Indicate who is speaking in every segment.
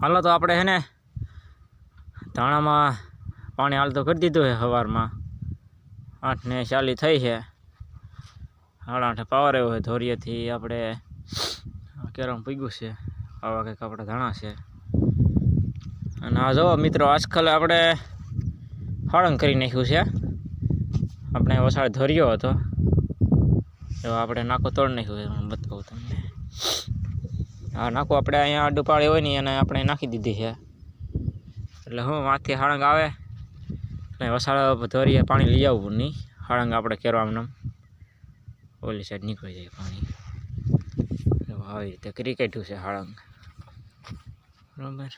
Speaker 1: હાલો તો આપણે છે ને ધાણામાં પાણી હાલ તો કરી દીધું છે સવારમાં આઠને ચાલી થઈ છે. સાડા આઠે પાવર આવ્યો છે ધોરિયેથી આપણે કેરમ પીગ્યું છે. આવા કંઈક આપણા ધાણા છે. અને આ જો મિત્રો આજકાલ આપણે હળંગ કરી નાખ્યું છે. આપણે વસાડ ધોર્યો હતો. એવો આપણે નાકો તોડી નાખ્યું હું આ નાખું. આપણે અહીંયા આડું હોય ને એને આપણે નાખી દીધી છે. એટલે હું માથે હાળંગ આવે એટલે વસાડ ધોરીએ પાણી લઈ આવવું નહીં. હાળંગ આપણે કેરવામાં ઓલી સાઈડ નીકળી જાય પાણી. આવી રીતે ક્રિકેટું છે હાળંગ બરાબર.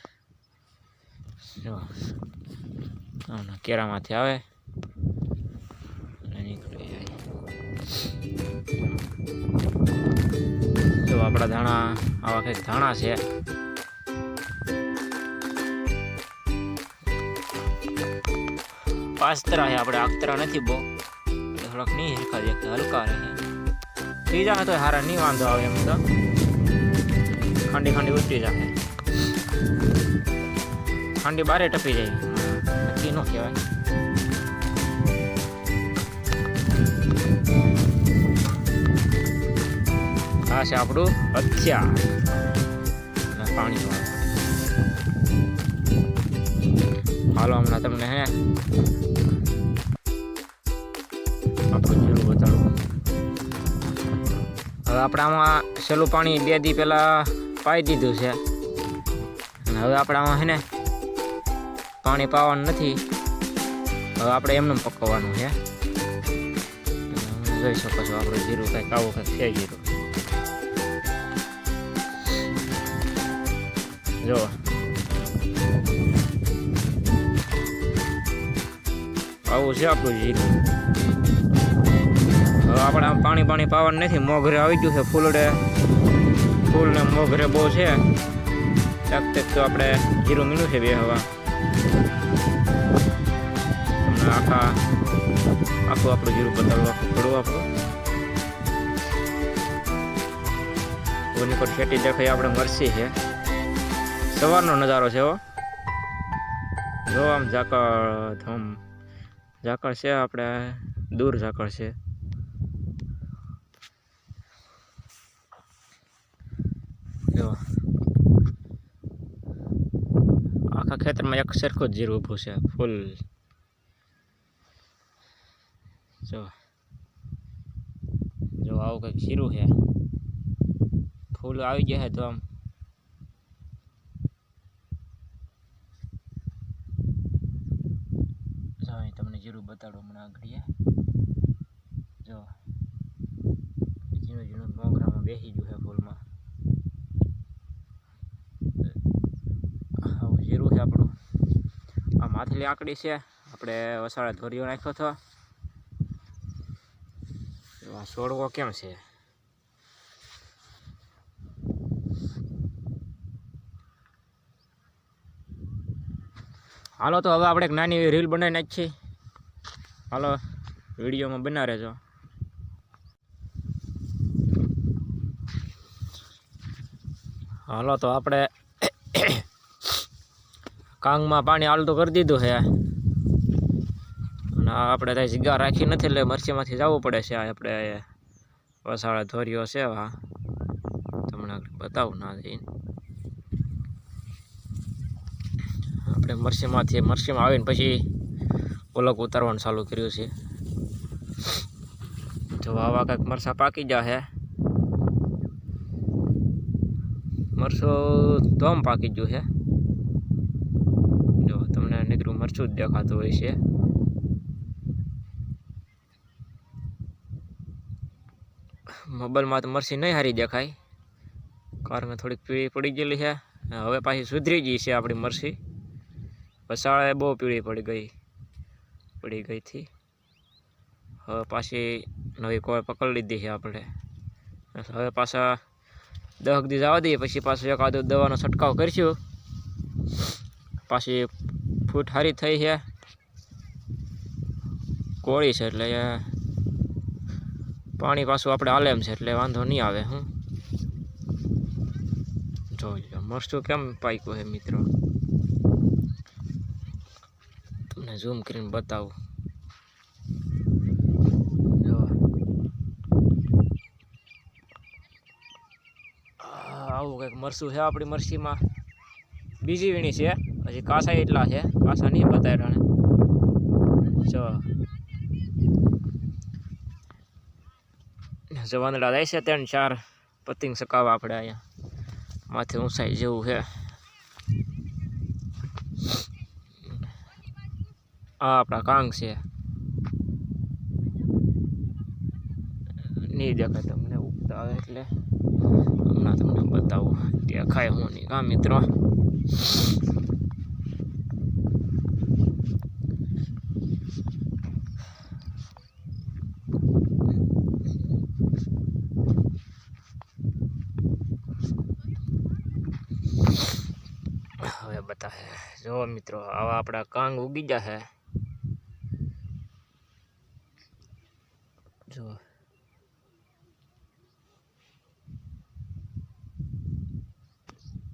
Speaker 1: કેરામાંથી આવે અને નીકળી જાય. આપણા ધાણા, આવા કંઈક ધાણા છે. પાસ્તરા છે આપણે આખતરા નથી બહુ. થોડાક નહીં હરખા દેખતા, હલકા રહે. જાય તો હારા નહીં વાંધો આવે એમ તો. ખાંડી ખાંડી ઉતરી જાય ખાંડી બારે ટપી જાય. નક્કી ન કહેવાય. આ આપણું. અથિયા પાણી હાલો, હમણાં તમને હે. આપણું જીરું હવે આપણે આમાં છેલ્લું પાણી બે દી પહેલાં પાઈ દીધું છે. અને હવે આપણે આમાં હે ને પાણી પાવાનું નથી. હવે આપણે એમને પકવવાનું છે. જોઈ શકો છો, આપણે જીરું કંઈક આવું કંઈક છે જીરું. જો આવું છે આપણું જીરું હવે આપણે આમ પાણી પાણી પાવાનું નથી, મોઘરે આવી ગયું છે ફૂલડે. ફૂલ ને મોઘરે બહુ છે. એક તેક તો આપણે જીરું મીનું છે બે હવા. તમને આખા આખું આપણું જીરું બતાવવા પડવું આપણું. ઓની પર ખેતી દેખાય, આપણે મરસી છે. સવારનો નજારો છે, હો. જો આમ ઝાકળ, ધમ. ઝાકળ છે આપણે દૂર ઝાકળ છે. જો. આખા ખેતરમાં એક સરખું જ જીરું ઊભું છે, ફૂલ. જો. જો આવું કંઈક જીરું છે. ફૂલ આવી ગયા છે, તો આમ. જો અહીં તમને જીરું બતાડું, હમણાં આગળ જો. ઝીણું ઝીણું મોગરામાં બેસી ગયું છે ફૂલમાં. આવું જીરું છે આપણું. આ માથલી આંકડી છે. આપણે વસાડા ધોરીઓ નાખ્યો હતો. છોડવો કેમ છે? હાલો, તો હવે આપણે એક નાની રીલ બનાવી નાખીએ. હાલો, વિડીયોમાં બના રહેજો. હાલો, તો આપણે કાંગમાં પાણી હાલતું કરી દીધું છે. અને આપણે ત્યાં જગ્યા રાખી નથી, એટલે મરચીમાંથી જવું પડે છે. આપણે વસાળા ધોર્યો છે હા તમને બતાવું ના જઈને. આપણે મરસીમાંથી, મરસીમાં આવીને પછી ઓલક ઉતારવાનું ચાલુ કર્યું છે. જો આવા કંઈક મરસા પાકી છે મરસું ધોમ પાકી ગયું છે જો તમને નીકળું મરચું જ દેખાતું હોય છે. મોબાઈલમાં તો મરસી નહીં હારી દેખાય. કારણ થોડીક પીળી પડી ગયેલી છે હવે પાછી સુધરી ગઈ છે આપણી મરસી. વસાળે બહુ પીળી પડી ગઈ. પડી ગઈ હતી હવે પાછી નવી કોઈ પકડી લીધી છે આપણે. હવે પાછા દહક દિવસ આવવા દઈએ, પછી પાછું એકાદો દવાનો છંટકાવ કરીશું. પાછી ફૂટ સારી થઈ છે. કોળી છે એટલે, પાણી પાછું આપણે આલેમ છે એટલે વાંધો નહીં આવે, હું. જોઈ લો, મરચું કેમ પાક્યું છે મિત્રો? તમને ઝૂમ કરીને બતાવું. આવું કંઈક મરસું છે આપણી મરસીમાં. બીજી વીણી છે. હજી કાસા એટલા છે. કાસા નહીં બતાવ્યા જો. જવાનડા જાય છે ત્રણ ચાર પતિંગ સકાવા આપણે અહીંયા. માથે ઊંચાઈ જેવું છે. આ આપણા કાંગ છે નહીં દેખાય તમને ઉગતા આવે એટલે હમણાં તમને બતાવું દેખાય હું નહીં કા મિત્રો હવે બતાવે જો મિત્રો આવા આપણા કાંગ ઉગી જશે જો.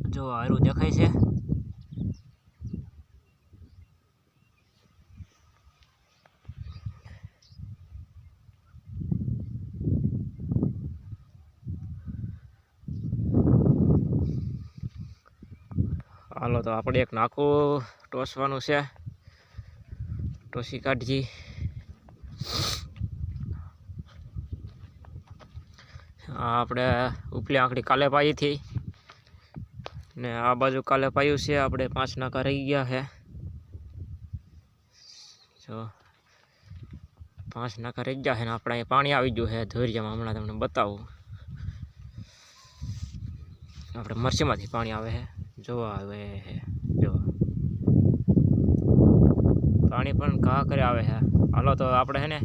Speaker 1: જો હારું દેખાય છે. હાલો તો આપણે એક નાખું ટોસવાનું છે. ટોસી કાઢી આપણે ઉપલી આંકડી કાલે પાઈ હતી. ને આ બાજુ કાલે પાયું છે, આપણે પાંચ નાકા રહી ગયા છે. જો, પાંચ નાકા રહી ગયા છે ને આપણે પાણી આવી ગયું છે, ધોરિયામાં હમણાં તમને બતાવું. આપણે મરસીમાંથી પાણી આવે છે, જોવા આવે છે, જોવા. પાણી પણ ઘા કરે આવે છે. હાલો તો આપણે છે ને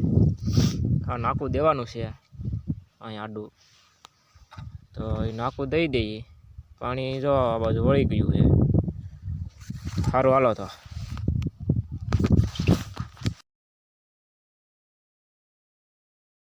Speaker 1: આ નાખું દેવાનું છે. અહીં આડું. તો એ નાખું દઈ દઈએ. પાણી જો આ બાજુ વળી ગયું છે. સારું હાલો તો.